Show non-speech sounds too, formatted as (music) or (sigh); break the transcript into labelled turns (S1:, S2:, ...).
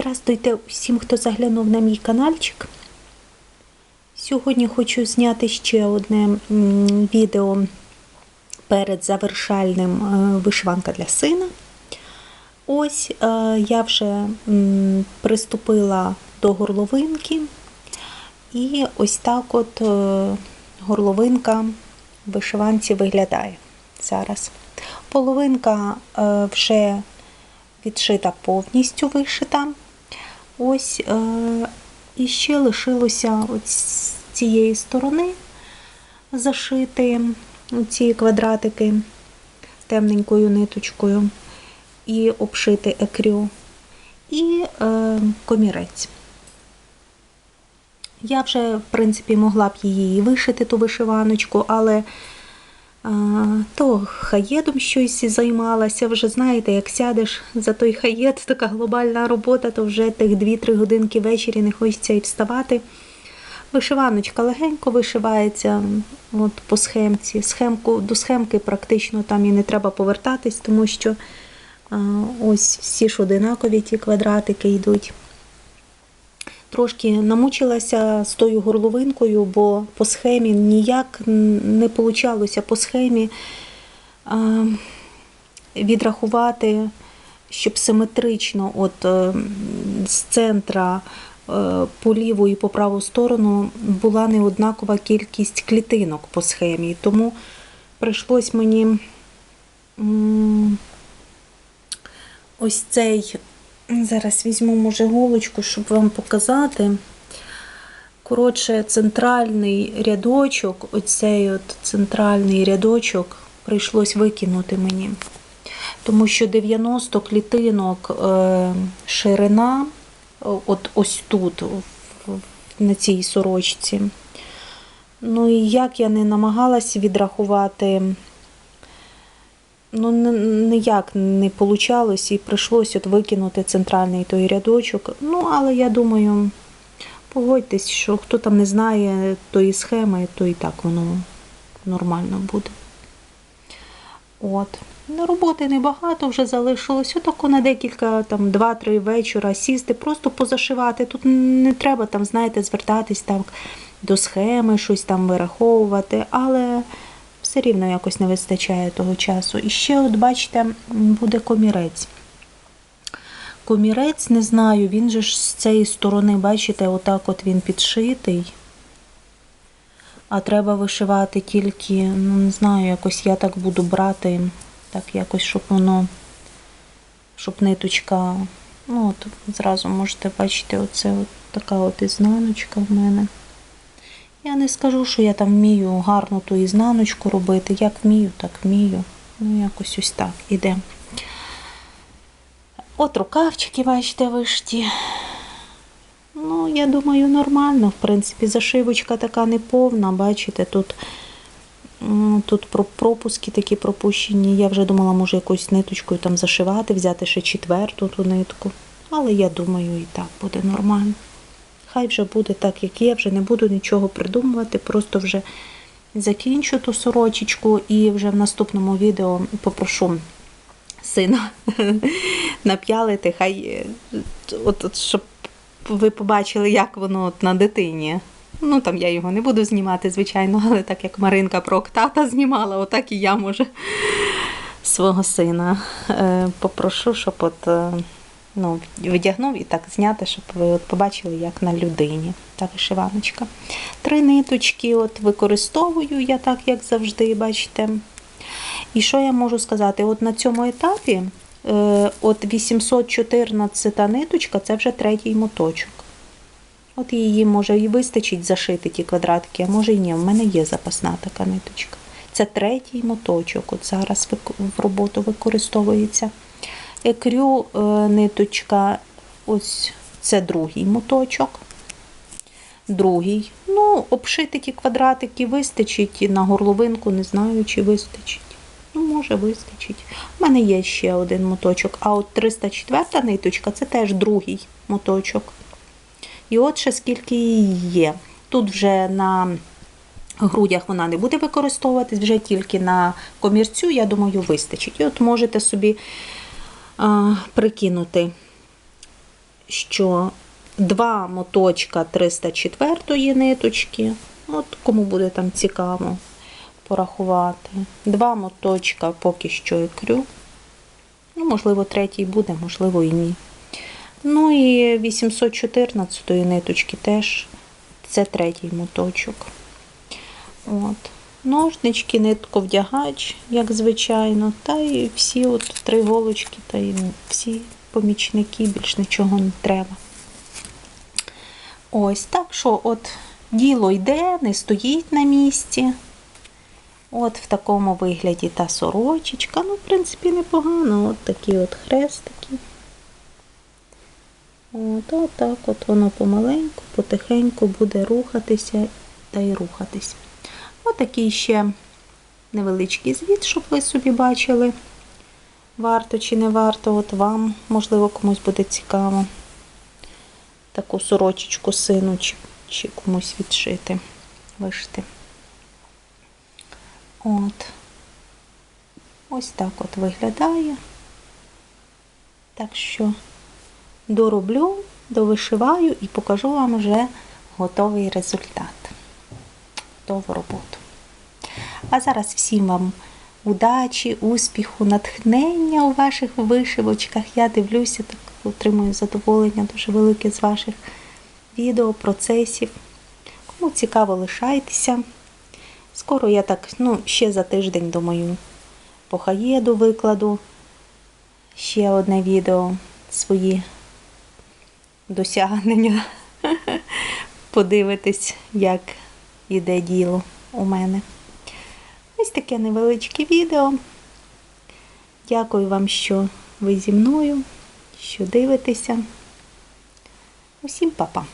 S1: Здравствуйте усім, хто заглянув на мій каналчик. Сьогодні хочу зняти ще одне відео перед завершальним е, вишиванка для сина. Ось е, я вже приступила до горловинки, і ось так от е, горловинка вишиванці виглядає зараз. Половинка вже відшита повністю вишита. Ось е, і ще лишилося от з цієї сторони зашити ці квадратики темненькою ниточкою і обшити екрю, і е, комірець. Я вже, в принципі, могла б її вишити, ту вишиваночку, але то хаєдом щось займалася. Вже знаєте, як сядеш за той хаєд, така глобальна робота, то вже тих 2-3 годинки ввечері не хочеться і вставати. Вишиваночка легенько вишивається от по схемці. Схемку, до схемки практично там і не треба повертатись, тому що а, ось всі ж одинакові ті квадратики йдуть. Трошки намучилася з тою горловинкою, бо по схемі ніяк не получалося по схемі відрахувати, щоб симетрично от, е, з центра е, по ліву і по праву сторону була неоднакова кількість клітинок по схемі. Тому прийшлось мені ось цей Зараз візьму, може, голочку, щоб вам показати. Коротше, центральний рядочок, оцей от центральний рядочок прийшлось викинути мені. Тому що 90 клітинок е, ширина, от ось тут, на цій сорочці. Ну і як я не намагалася відрахувати ну ніяк не вийшло і прийшлося от викинути центральний той рядочок. Ну, але я думаю, погодьтесь, що хто там не знає тої схеми, то і так воно нормально буде. От. На роботи небагато вже залишилось. Отако на декілька, там, 2-3 вечора сісти, просто позашивати. Тут не треба там, знаєте, звертатись так до схеми, щось там вираховувати, але все рівно якось не вистачає того часу. І ще, от бачите, буде комірець. Комірець, не знаю, він же ж з цієї сторони, бачите, отак от він підшитий. А треба вишивати тільки, ну, не знаю, якось я так буду брати, так якось, щоб воно, щоб ниточка, ну, от зразу можете бачити, оце от така от ізнаночка в мене. Я не скажу, що я там вмію гарно ту ізнаночку робити. Як вмію, так вмію. Ну, якось ось так іде. От рукавчики, бачите, вишті. Ну, я думаю, нормально, в принципі, зашивочка така неповна, бачите, тут тут пропуски такі пропущені. Я вже думала, може, якоюсь ниточкою там зашивати, взяти ще четверту ту нитку. Але я думаю, і так буде нормально. Хай вже буде так, як є, вже не буду нічого придумувати, просто вже закінчу ту сорочечку і вже в наступному відео попрошу сина (laughs) нап'ялити, хай, от, от, щоб ви побачили, як воно от на дитині. Ну, там я його не буду знімати, звичайно, (laughs) але так як Маринка про октата знімала, отак і я може свого сина е, попрошу, щоб от. Ну, видягнув і так зняти, щоб ви от побачили, як на людині. Та вишиваночка. Три ниточки от використовую я так, як завжди, бачите. І що я можу сказати? От на цьому етапі е, от 814 ниточка це вже третій моточок. От її може і вистачить зашити ті квадратики, а може і ні. В мене є запасна така ниточка. Це третій моточок. От зараз в роботу використовується. Екрю е, ниточка, ось це другий моточок. Другий. Ну, обшити ті квадратики вистачить на горловинку, не знаю, чи вистачить. Ну, може, вистачить. У мене є ще один моточок. А от 304 ниточка це теж другий моточок. І от ще скільки її є. Тут вже на грудях вона не буде використовуватись, вже тільки на комірцю, я думаю, вистачить. І от можете собі прикинути, що два моточка 304 ниточки. От кому буде там цікаво порахувати. Два моточка поки що ікрю. Ну, можливо, третій буде, можливо, і ні. Ну і 814 ниточки теж це третій моточок. От. Ножнички, нитковдягач, як звичайно, та і всі от три голочки, та й всі помічники, більш нічого не треба. Ось так що от діло йде, не стоїть на місці. От в такому вигляді та сорочечка. Ну, в принципі, непогано. От такі от хрестики. От, от так от воно помаленьку, потихеньку буде рухатися та й рухатись. Отакий ще невеличкий звіт, щоб ви собі бачили, варто чи не варто. От вам, можливо, комусь буде цікаво таку сорочечку сину чи, чи комусь відшити, вишити. От. Ось так от виглядає. Так що дороблю, довишиваю і покажу вам вже готовий результат. Готову роботу. А зараз всім вам удачі, успіху, натхнення у ваших вишивочках. Я дивлюся, так отримую задоволення дуже велике з ваших відео, процесів. Кому цікаво, лишайтеся. Скоро я так, ну, ще за тиждень, думаю, по хаєду викладу ще одне відео свої досягнення. (laughs) Подивитись, як іде діло у мене. Ось таке невеличке відео. Дякую вам, що ви зі мною, що дивитеся. Усім па-па!